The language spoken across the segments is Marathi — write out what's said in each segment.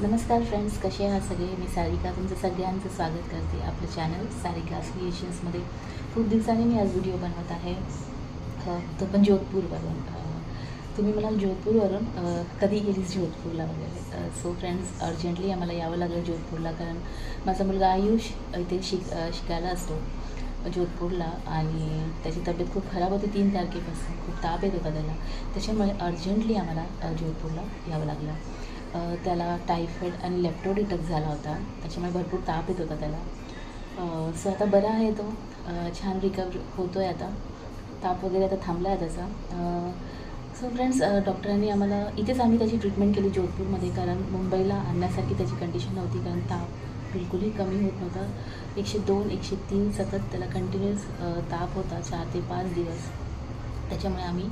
नमस्कार फ्रेंड्स कसे आहात सगळे? मी सारिका तुमचं सगळ्यांचं स्वागत करते आपलं चॅनल सारिका क्रिएशन्समध्ये खूप दिवसांनी मी आज व्हिडिओ बनवत आहे. तर तो पण जोधपूरवरून. तुम्ही मला जोधपूरवरून? कधी गेलीस जोधपूरला वगैरे? सो फ्रेंड्स अर्जंटली आम्हाला यावं लागलं जोधपूरला कारण माझा मुलगा आयुष इथे शिक शिकायला असतो जोधपूरला आणि त्याची तब्येत खूप खराब होती तीन तारखेपासून. खूप ताप येत होता त्याला. त्याच्यामुळे अर्जंटली आम्हाला जोधपूरला यावं लागलं. त्याला टायफॉईड आणि लेप्टोडिटक झाला होता. त्याच्यामुळे भरपूर ताप येत होता त्याला. सो आता बरा आहे तो. छान रिकवर होतो आहे आता. ताप वगैरे आता थांबला आहे त्याचा सो फ्रेंड्स डॉक्टरांनी आम्हाला इथेच आम्ही त्याची ट्रीटमेंट केली जोधपूरमध्ये कारण मुंबईला आणण्यासारखी त्याची कंडिशन नव्हती कारण ताप बिलकुलही कमी होत नव्हता. एकशे दोन एकशे तीन सतत त्याला कंटिन्युअस ताप होता चार ते पाच दिवस. त्याच्यामुळे आम्ही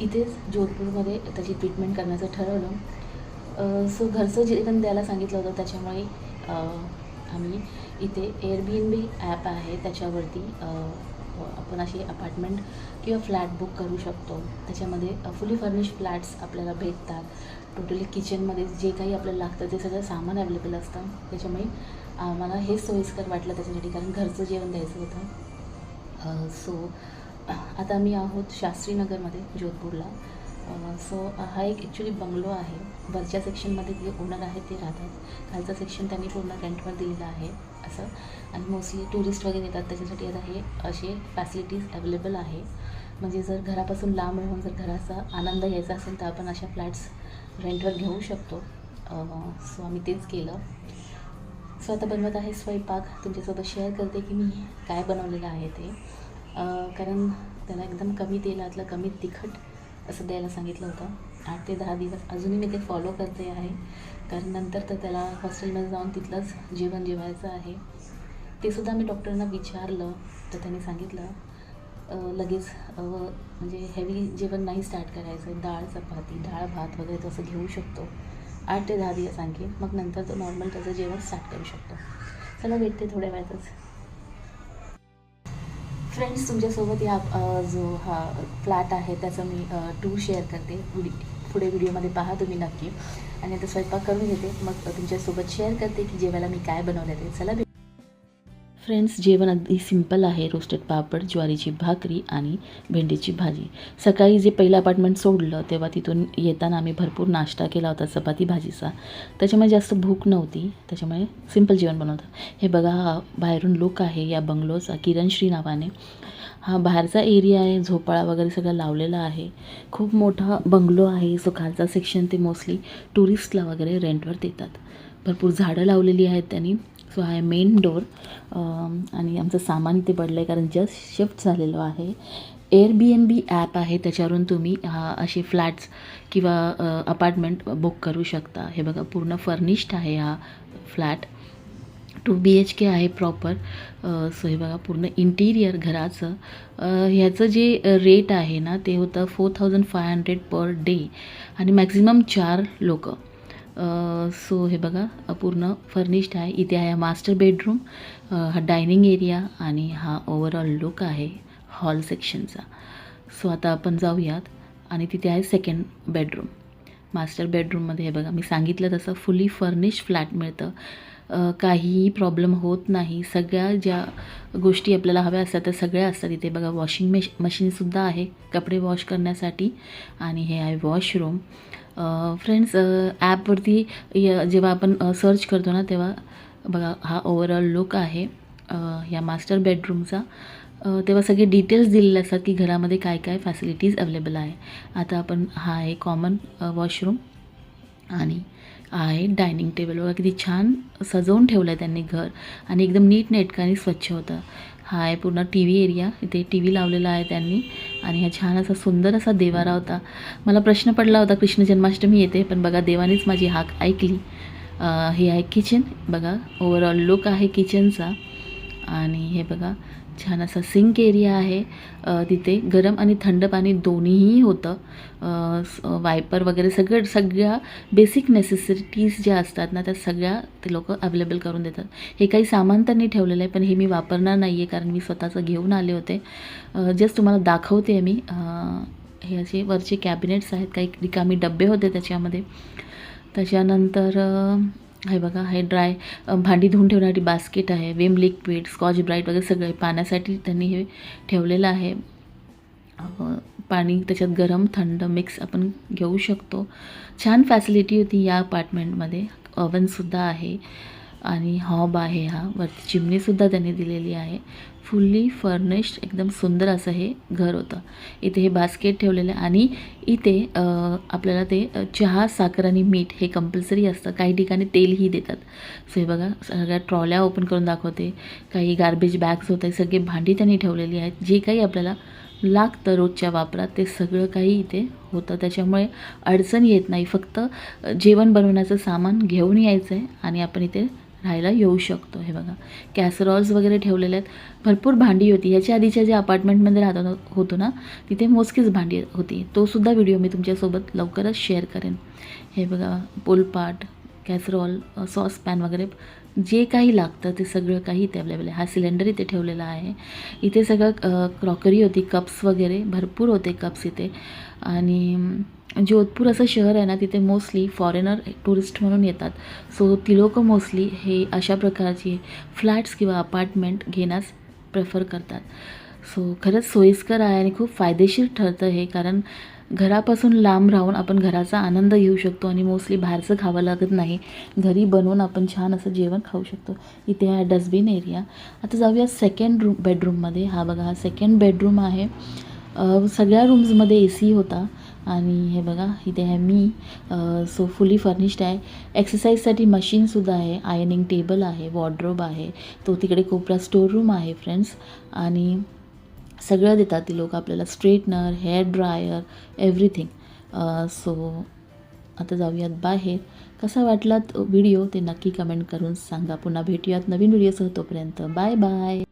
इथेच जोधपूरमध्ये त्याची ट्रीटमेंट करण्याचं ठरवलं. सो घरचं जेवण द्यायला सांगितलं होतं त्याच्यामुळे आम्ही इथे एअरबीएनबी ॲप आहे त्याच्यावरती आपण अशी अपार्टमेंट किंवा फ्लॅट बुक करू शकतो. त्याच्यामध्ये फुली फर्निश फ्लॅट्स आपल्याला भेटतात. टोटली किचनमध्ये जे काही आपल्याला लागतं ते सगळं सामान अवेलेबल असतं. त्याच्यामुळे आम्हाला हे सोयीस्कर वाटलं त्याच्यासाठी कारण घरचं जेवण द्यायचं होतं. सो आता आम्ही आहोत शास्त्रीनगरमध्ये जोधपूरला. सो हा एक ॲक्च्युली बंगलो आहे. वरच्या सेक्शनमध्ये जे ओनर आहेत ते राहतात. खालचं सेक्शन त्यांनी पूर्ण रेंटवर दिलेलं आहे असं. आणि मोस्टली टुरिस्ट वगैरे येतात. त्याच्यासाठी आता हे असे फॅसिलिटीज अवेलेबल आहे. म्हणजे जर घरापासून लांब राहून जर घराचा आनंद घ्यायचा असेल तर आपण अशा फ्लॅट्स रेंटवर घेऊ शकतो. सो आम्ही तेच केलं. सो आता बनवत आहे स्वयंपाक. तुमच्यासोबत शेअर करते की मी काय बनवलेलं आहे ते. कारण त्याला एकदम कमी तेलातलं कमी तिखट असं द्यायला सांगितलं होतं. आठ ते दहा दिवस अजूनही मी ते फॉलो करते आहे. कारण नंतर तर त्याला हॉस्टेलमध्ये जाऊन तिथलंच जेवण जेवायचं आहे. ते सुद्धा मी डॉक्टरांना विचारलं तर त्यांनी सांगितलं लगेच म्हणजे हेवी जेवण नाही स्टार्ट करायचं. डाळ चपाती डाळ भात वगैरे तसं घेऊ शकतो. आठ ते दहा दिवस आणखी. मग नंतर तो नॉर्मल त्याचं जेवण स्टार्ट करू शकतो. चला भेटते थोड्या वेळातच. फ्रेंड्स तुमच्यासोबत या जो हा फ्लॅट आहे त्याचं मी टूर शेअर करते. व्हिडि पुढे व्हिडिओमध्ये पहा तुम्ही नक्की. आणि आता स्वयंपाक करून घेते. मग तुमच्यासोबत शेअर करते की जेवायला मी काय बनवलं ते. चला भेट. फ्रेंड्स जेवण अगदी सिंपल आहे. रोस्टेड पापड ज्वारीची भाकरी आणि भेंडीची भाजी. सकाळी जे पहिलं अपार्टमेंट सोडलं तेव्हा तिथून येताना आम्ही भरपूर नाश्ता केला होता चपाती भाजीचा. त्याच्यामुळे जास्त भूक नव्हती. त्याच्यामुळे सिंपल जेवण बनवतं हे बघा हा बाहेरून लुक आहे या बंगलोचा किरणश्री नावाने. हा बाहेरचा एरिया आहे झोपाळा वगैरे सगळं लावलेला आहे. खूप मोठा बंगलो आहे सो खालचा सेक्शन ते मोस्टली टुरिस्टला वगैरे रेंटवर देतात. भरपूर झाडं लावलेली आहेत त्यांनी. सो हा आहे मेन डोर आणि आमचं सामान इथे पडलं आहे कारण जस्ट शिफ्ट झालेलो आहे. Airbnb app आहे त्याच्यावरून तुम्ही हा असे फ्लॅट्स किंवा अपार्टमेंट बुक करू शकता. हे बघा पूर्ण फर्निश्ड आहे हा flat two B H K आहे प्रॉपर सो हे बघा पूर्ण इंटिरियर घराचं. ह्याचं जे रेट आहे ना ते होतं four thousand five hundred per day आणि मॅक्झिमम चार लोक. सो हे बघा पूर्ण फर्निश्ड आहे. इथे आहे मास्टर बेडरूम हा डायनिंग एरिया आणि हा ओवरऑल लुक आहे हॉल सेक्शनचा सो आता आपण जाऊयात आणि तिथे आहे सेकंड बेडरूम मास्टर बेडरूममध्ये हे बघा मी सांगितलं तसं फुली फर्निश फ्लॅट मिळतं. काहीही प्रॉब्लेम होत नाही. सगळ्या ज्या गोष्टी आपल्याला हव्या असतात त्या सगळ्या असतात. इथे बघा वॉशिंग मेश मशीनसुद्धा आहे कपडे वॉश करण्यासाठी आणि हे आहे वॉशरूम फ्रेंड्स ॲपवरती य- जेव्हा आपण सर्च करतो ना तेव्हा बघा हा ओवरऑल लुक आहे या मास्टर बेडरूमचा तेव्हा सगळे डिटेल्स दिलेले असतात की घरामध्ये काय काय फॅसिलिटीज अवेलेबल आहे. आता आपण हा आहे कॉमन वॉशरूम आणि आहे डायनिंग टेबल वगैरे किती छान सजवून ठेवलं आहे त्यांनी घर आणि एकदम नीट नेटकं आणि स्वच्छ होतं. हा आहे पूर्ण टी व्ही एरिया इथे टी व्ही लावलेला आहे त्यांनी. आणि हा छान असा सुंदर असा देवारा होता. मला प्रश्न पडला होता कृष्ण जन्माष्टमी येते पण बघा देवानीच माझी हाक ऐकली. हे आहे किचन बघा ओवरऑल लुक आहे किचनचा आणि हे बघा छान असा सिंक एरिया आहे. तिथे गरम आणि थंड पाणी दोन्हीही होतं. स- वायपर वगैरे सगळं सगळ्या बेसिक नेसेसिटीज ज्या असतात ना त्या सगळ्या ते लोक अवेलेबल करून देतात. हे काही सामान त्यांनी ठेवलेलं आहे पण हे मी वापरणार नाही आहे कारण मी स्वतःचं घेऊन आले होते. जस्ट तुम्हाला दाखवते आहे मी हे असे वरचे कॅबिनेट्स आहेत. काही रिकामी डबे होते त्याच्यामध्ये. त्याच्यानंतर हे बघा हे ड्राय भांडी धुवून ठेवण्यासाठी बास्केट आहे विम लिक्विड स्कॉच ब्राईट वगैरे सगळे पाण्यासाठी त्यांनी हे ठेवलेलं आहे. पाणी त्याच्यात गरम थंड मिक्स आपण घेऊ शकतो. छान फॅसिलिटी होती या अपार्टमेंटमध्ये ओव्हनसुद्धा आहे. आणि हॉब आहे हा. वरती चिमणीसुद्धा त्यांनी दिलेली आहे. फुल्ली फर्निश्ड एकदम सुंदर असं हे घर होतं. इथे हे बास्केट ठेवलेलं आहे आणि इथे आपल्याला ते चहा साखर आणि मीठ हे कंपल्सरी असतं. काही ठिकाणी तेलही देतात. सो हे बघा सगळ्या ट्रॉल्या ओपन करून दाखवते. काही गार्बेज बॅग्स होते सगळे भांडी त्यांनी ठेवलेली आहेत. जे काही आपल्याला लागतं रोजच्या वापरात ते सगळं काही इथे होतं. त्याच्यामुळे अडचण येत नाही. फक्त जेवण बनवण्याचं सामान घेऊन यायचं आहे आणि आपण इथे राहायला येऊ शकतो. हे बघा. कॅसरॉल्स वगैरे ठेवलेले आहेत. भरपूर भांडी होती. ह्याच्या आधीच्या ज्या अपार्टमेंटमध्ये राहत होतो ना तिथे मोजकीच भांडी होती. तोसुद्धा व्हिडिओ मी तुमच्यासोबत लवकरच शेअर करेन. हे बघा पोलपाट कॅसरॉल सॉस पॅन वगैरे जे काही लागतं ते सगळं काही इथे अवेलेबल आहे. हा सिलेंडर इथे ठेवलेला आहे. इथे सगळं क्रॉकरी होती. कप्स वगैरे भरपूर होते कप्स इथे. आणि जोधपूर असं शहर आहे ना तिथे मोस्टली फॉरेनर टुरिस्ट म्हणून येतात. सो ती लोकं मोस्टली हे अशा प्रकारची फ्लॅट्स किंवा अपार्टमेंट घेण्यास प्रेफर करतात. सो खरंच सोयीस्कर आहे आणि खूप फायदेशीर ठरतं हे कारण घरापासून लांब राहून आपण घराचा आनंद घेऊ शकतो आणि मोस्टली बाहेरचं खावं लागत नाही. घरी बनवून आपण छान असं जेवण खाऊ शकतो. इथे हा डस्टबिन एरिया आता जाऊया सेकंड रूम बेडरूममध्ये हा बघा हा सेकंड बेडरूम आहे. सगळ्या रूम्समध्ये ए सी होता. आणि हे बघा इथे आहे मी. सो फुली फर्निश्ड आहे. एक्सरसाइजसाठी मशीनसुद्धा आहे. आयनिंग टेबल आहे वॉर्ड्रोब आहे. तो तिकडे कोपरा स्टोर रूम आहे फ्रेंड्स आणि सगळं देतात ती लोक आपल्याला. Straightener hair dryer everything so आता जाऊयात बाहेर. कसा वाटलात व्हिडिओ ते नक्की कमेंट करून सांगा. पुन्हा भेटूयात नवीन व्हिडिओसह तोपर्यंत. Bye bye